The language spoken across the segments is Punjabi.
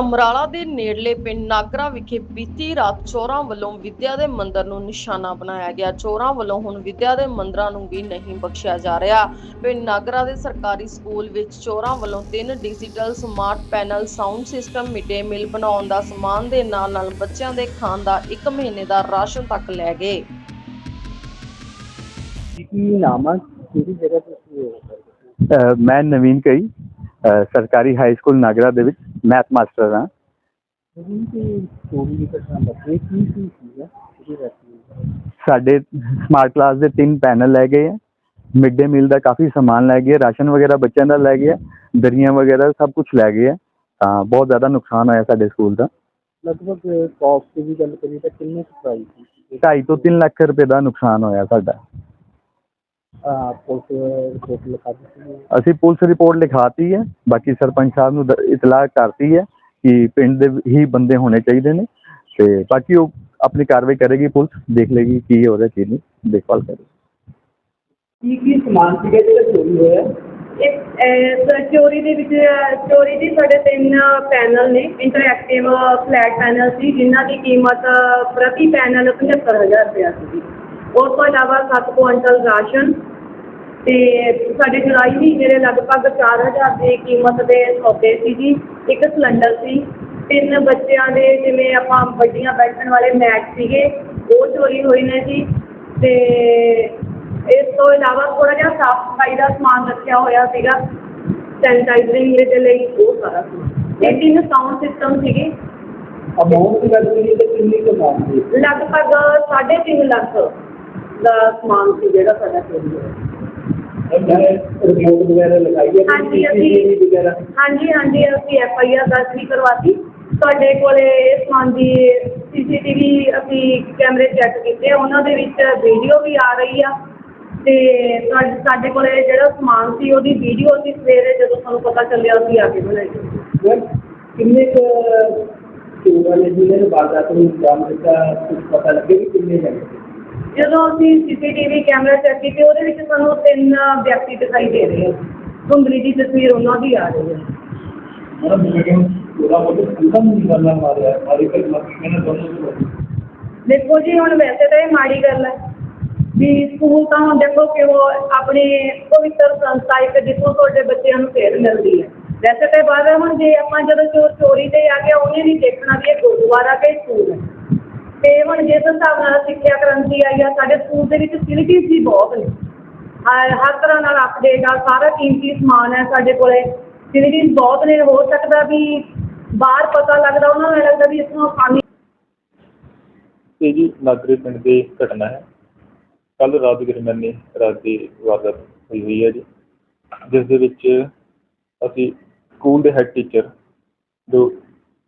ਸਮਰਾਲਾ ਦੇ ਨੇੜਲੇ ਪਿੰਡ ਨਾਗਰਾ ਵਿਖੇ ਬੀਤੀ ਰਾਤ ਚੋਰਾਂ ਵੱਲੋਂ ਵਿਦਿਆ ਦੇ ਮੰਦਰ ਨੂੰ ਨਿਸ਼ਾਨਾ ਬਣਾਇਆ ਗਿਆ। ਚੋਰਾਂ ਵੱਲੋਂ ਹੁਣ ਵਿਦਿਆ ਦੇ ਮੰਦਰਾਂ ਨੂੰ ਵੀ ਨਹੀਂ ਬਖਸ਼ਿਆ ਜਾ ਰਿਹਾ। ਪਿੰਡ ਨਾਗਰਾ ਦੇ ਸਰਕਾਰੀ ਸਕੂਲ ਵਿੱਚ ਚੋਰਾਂ ਵੱਲੋਂ ਤਿੰਨ digital smart panel sound system ਮਿਡੇ ਮਿਲ ਬਣਾਉਣ ਦਾ ਸਮਾਨ ਦੇ ਨਾਲ ਨਾਲ ਬੱਚਿਆਂ ਦੇ ਖਾਣ ਦਾ 1 ਮਹੀਨੇ ਦਾ ਰਾਸ਼ਨ ਤੱਕ ਲੈ ਗਏ। ਕੀ ਨਾਮ ਆ? ਕਿਹੜੀ ਜਗ੍ਹਾ ਤੇ ਤੁਸੀਂ ਇਹ ਕਰਦੇ ਅ, ਮੈਂ ਨਵੀਨ ਕਈ ਸਰਕਾਰੀ ਹਾਈ ਸਕੂਲ ਨਾਗਰਾ ਦੇ ਵਿੱਚ। ਮੈਥ ਮਾਸਟਰ ਹਾਂ। ਸਾਡੇ ਸਮਾਰਟ ਕਲਾਸ ਦੇ ਤਿੰਨ ਪੈਨਲ ਲੈ ਗਏ ਆ। ਮਿਡ ਡੇ ਮੀਲ ਦਾ ਕਾਫੀ ਸਮਾਨ ਲੈ ਗਏ ਰਾਸ਼ਨ ਵਗੈਰਾ ਬੱਚਿਆਂ ਦਾ ਲੈ ਗਿਆ ਦਰੀਆਂ ਵਗੈਰਾ ਸਭ ਕੁਝ ਲੈ ਗਏ ਆ। ਤਾਂ ਬਹੁਤ ਜ਼ਿਆਦਾ ਨੁਕਸਾਨ ਹੋਇਆ ਸਾਡੇ ਸਕੂਲ ਦਾ। ਲਗਭਗ ਕਾਸਟ ਦੀ ਗੱਲ ਕਰੀਏ ਤਾਂ ਕਿੰਨੇ ਪ੍ਰਾਈਸ ਸੀ? 2.5 ਤੋਂ 3 ਲੱਖ ਰੁਪਏ ਦਾ ਨੁਕਸਾਨ ਹੋਇਆ ਸਾਡਾ। ਪੁਲਿਸ ਰਿਪੋਰਟ ਲਿਖਾ ਦਿੱਤੀ ਹੈ। ਅਸੀਂ ਪੁਲਿਸ ਰਿਪੋਰਟ ਲਿਖਾਤੀ ਹੈ। ਬਾਕੀ ਸਰਪੰਚ ਸਾਹਿਬ ਨੂੰ ਦ- ਇਤਲਾਹ ਕਰਤੀ ਹੈ ਕਿ ਪਿੰਡ ਦੇ ਹੀ ਬੰਦੇ ਹੋਣੇ ਚਾਹੀਦੇ ਨੇ। ਤੇ ਬਾਕੀ ਉਹ ਆਪਣੀ ਕਾਰਵਾਈ ਕਰੇਗੀ ਪੁਲਿਸ ਦੇਖ ਲੇਗੀ ਕੀ ਹੋ ਰਿਹਾ ਕੀ ਨਹੀਂ ਦੇਖਭਾਲ ਕਰੇਗੀ। ਕੀ ਕੀ ਸਮਾਨ ਸੀਗਾ ਜਿਹੜਾ ਚੋਰੀ ਹੋਇਆ? ਚੋਰੀ ਦੇ ਵਿੱਚ ਚੋਰੀ ਦੀ ਸਾਡੇ ਤਿੰਨ ਪੈਨਲ ਨੇ। ਇੰਟਰੈਕਟਿਵ ਫਲੈਟ ਪੈਨਲ ਸੀ ਜਿਨ੍ਹਾਂ ਦੀ ਕੀਮਤ ਪ੍ਰਤੀ ਪੈਨਲ 75000 ਰੁਪਇਆ ਸੀ ਉਸ ਤੋਂ ਇਲਾਵਾ 7 ਕੁਇੰਟਲ ਰਾਸ਼ਨ ਤੇ ਸਾਡੇ ਜੁਲਾਈ ਮਹੀਨੇ ਦੇ ਲਗਭਗ 4000 ਦੀ ਕੀਮਤ ਦੇ ਸੌਦੇ ਸੀ ਜੀ ਇੱਕ ਸਿਲੰਡਰ ਸੀ। ਤਿੰਨ ਬੱਚਿਆਂ ਦੇ ਜਿਵੇਂ ਆਪਾਂ ਵੱਡੀਆਂ ਬੈਠਣ ਵਾਲੇ ਮੈਟ ਸੀਗੇ ਉਹ ਚੋਰੀ ਹੋਏ ਨੇ ਜੀ। ਤੇ ਇਸ ਤੋਂ ਇਲਾਵਾ ਥੋੜਾ ਜਿਹਾ ਸਾਫ਼ ਸਫ਼ਾਈ ਦਾ ਸਮਾਨ ਰੱਖਿਆ ਹੋਇਆ ਸੀਗਾ। ਸੈਨੀਟਾਈਜ਼ਰਿੰਗ ਦੇ ਲਈ ਉਹ ਸਾਰਾ ਸਮਾਨ। ਇਹ ਤਿੰਨ ਸਾਊਂਡ ਸਿਸਟਮ ਸੀਗੇ। ਅਮਾਉਂਟ ਦੀ ਗੱਲ ਕਰੀਏ ਤਾਂ ਕਿੰਨੀ ਕੁ ਅਮਾਉਂਟ ਸੀ? ਲਗਭਗ 3.5 ਲੱਖ। ਦਾ ਸਮਾਨ ਸੀ ਜਿਹੜਾ ਸਾਡਾ ਚੋਰੀ ਹੋਇਆ। ਰਿਪੋਰਟ ਵਗੈਰਾ ਲਗਾਈ ਹੈ ਹਾਂਜੀ, ਅਸੀਂ- ਹਾਂਜੀ ਹਾਂਜੀ ਅਸੀਂ ਐਫ ਆਈ ਆਰ ਦਰਜ ਵੀ ਕਰਵਾਤੀ। ਤੁਹਾਡੇ ਕੋਲੇ ਇਸ ਸਮਾਨ ਦੀ ਸੀਸੀਟੀਵੀ ਅਸੀਂ ਕੈਮਰੇ ਚੈੱਕ ਕੀਤੇ ਉਹਨਾਂ ਦੇ ਵਿੱਚ ਵੀਡੀਓ ਵੀ ਆ ਰਹੀ ਆ। ਤੇ ਸਾਡੇ ਕੋਲੇ ਜਿਹੜਾ ਸਮਾਨ ਸੀ ਉਹਦੀ ਵੀਡੀਓ ਅਸੀਂ ਸਵੇਰੇ ਜਦੋਂ ਸਾਨੂੰ ਪਤਾ ਚੱਲਿਆ ਅਸੀਂ ਆ ਕੇ ਬਣਾਈ। ਕਿੰਨੇ ਕੁ ਚੋਰਾਂ ਨੇ ਜਿਹਨੇ ਵਾਰਦਾਤ ਨੂੰ ਅੰਜਾਮ ਦਿੱਤਾ ਕੁਝ ਪਤਾ ਲੱਗੇ ਕਿ ਕਿੰਨੇ ਜਣੇ? ਜਦੋਂ ਅਸੀਂ ਸੀਸੀਟੀਵੀ ਕੈਮਰਾ ਚੈੱਕ ਕੀਤੇ ਉਹਦੇ ਵਿੱਚ ਸਾਨੂੰ ਤਿੰਨ ਵਿਅਕਤੀ ਦਿਖਾਈ ਦੇ ਰਹੇ ਧੁੰਦਲੀ ਦੀ ਤਸਵੀਰ ਉਹਨਾਂ ਦੀ ਆ ਰਹੀ ਹੈ। ਦੇਖੋ ਜੀ ਹੁਣ ਵੈਸੇ ਤਾਂ ਇਹ ਮਾੜੀ ਗੱਲ ਹੈ ਵੀ ਸਕੂਲ ਤਾਂ ਹੁਣ ਦੇਖੋ ਕਿ ਉਹ ਆਪਣੇ ਪਵਿੱਤਰ ਸੰਸਥਾ ਇੱਕ ਜਿੱਥੋਂ ਤੁਹਾਡੇ ਬੱਚਿਆਂ ਨੂੰ ਫੇਰ ਮਿਲਦੀ ਹੈ। ਵੈਸੇ ਤਾਂ ਬਾਅਦ ਹੁਣ ਜੇ ਆਪਾਂ ਜਦੋਂ ਚੋਰੀ ਤੇ ਆ ਗਿਆ ਉਹਨੇ ਨਹੀਂ ਦੇਖਣਾ ਵੀ ਇਹ ਗੁਰਦੁਆਰਾ ਕਿ ਸਕੂਲ ਹੈ। ਤੇ ਹੁਣ ਜਿਸ ਹਿਸਾਬ ਨਾਲ ਸਿੱਖਿਆ ਕ੍ਰਾਂਤੀ ਆਈ ਆ, ਸਾਡੇ ਸਕੂਲ ਦੇ ਵਿੱਚ ਫੈਸਿਲਿਟੀਜ਼ ਵੀ ਬਹੁਤ ਨੇ। ਹਰ ਹਰ ਤਰ੍ਹਾਂ ਨਾਲ ਅਪਡੇਟ ਆ, ਸਾਰਾ ਕੀਮਤੀ ਸਮਾਨ ਹੈ ਸਾਡੇ ਕੋਲੇ। ਫੈਸਿਲਿਟੀਜ਼ ਬਹੁਤ ਨੇ, ਹੋ ਸਕਦਾ ਵੀ ਬਾਹਰ ਪਤਾ ਲੱਗਦਾ, ਉਹਨਾਂ ਨੂੰ ਇਹ ਲੱਗਦਾ ਵੀ ਇਸ ਨੂੰ ਆਸਾਨੀ ਇਹ ਜੀ, ਨਾਗਰੇ ਪਿੰਡ ਦੀ ਘਟਨਾ ਹੈ। ਕੱਲ ਰਾਤ ਦੀ ਰਾਤ ਦੀ ਵਾਰਦਾਤ ਹੋਈ ਹੋਈ ਹੈ ਜੀ। ਜਿਸ ਦੇ ਵਿੱਚ ਅਸੀਂ ਸਕੂਲ ਦੇ ਹੈੱਡ ਟੀਚਰ ਜੋ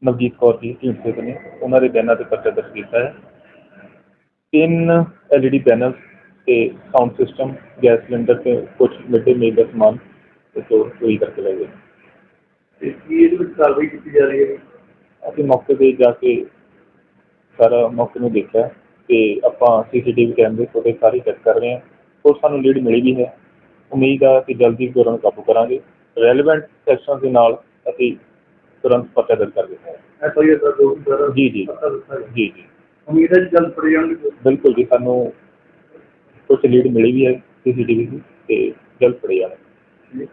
ਨਵਜੀਤ ਕੌਰ ਜੀ ਢੀਂਡਸੇ ਤੋਂ ਨੇ ਉਹਨਾਂ ਦੇ ਬਿਆਨਾਂ ਤੇ ਪਰਚਾ ਦਰਜ ਕੀਤਾ ਹੈ। ਤਿੰਨ ਐਲਈਡੀ ਪੈਨਲ ਤੇ ਸਾਊਂਡ ਸਿਸਟਮ ਗੈਸ ਸਿਲੰਡਰ ਤੇ ਕੁਝ ਮਿਡ ਮੀਲ ਦਾ ਸਮਾਨ ਤੋਂ ਚੋਰੀ ਕਰਕੇ ਲੈ ਗਏ। ਤੇ ਕੀ ਇਹਦੇ ਵਿੱਚ ਕਾਰਵਾਈ ਕੀਤੀ ਜਾ ਰਹੀ ਹੈ? ਅਸੀਂ ਮੌਕੇ ਤੇ ਜਾ ਕੇ ਸਾਰਾ ਮੌਕੇ ਨੂੰ ਦੇਖਿਆ ਤੇ ਆਪਾਂ ਸੀਸੀਟੀਵੀ ਕੈਮਰੇ ਫੁਟੇਜ ਸਾਰੀ ਚੈੱਕ ਕਰ ਰਹੇ ਹਾਂ। ਔਰ ਸਾਨੂੰ ਲੀਡ ਮਿਲੀ ਵੀ ਹੈ। ਉਮੀਦ ਆ ਕਿ ਜਲਦੀ ਚੋਰਾਂ ਨੂੰ ਕਾਬੂ ਕਰਾਂਗੇ। ਰੈਲੇਵੈਂਟ ਸੈਕਸ਼ਨ ਦੇ ਨਾਲ ਅਸੀਂ ਤੁਰੰਤ ਪਤਾ ਦਰਜ ਕਰ ਦਿੱਤਾ ਹੈ ਐਫ ਆਈ ਆਰ ਦਾ ਦੋ ਸਰ ਜੀ ਜੀ। ਜੀ। ਜੀ ਉਮੀਦ ਹੈ ਜਲਦ ਫੜੇ ਜਾਣਗੇ ਬਿਲਕੁਲ ਜੀ ਸਾਨੂੰ ਕੁਝ ਲੀਡ ਮਿਲੀ ਵੀ ਹੈ ਸੀਸੀਟੀਵੀ ਦੀ ਤੇ ਜਲਦ ਫੜੇ ਜਾਣਗੇ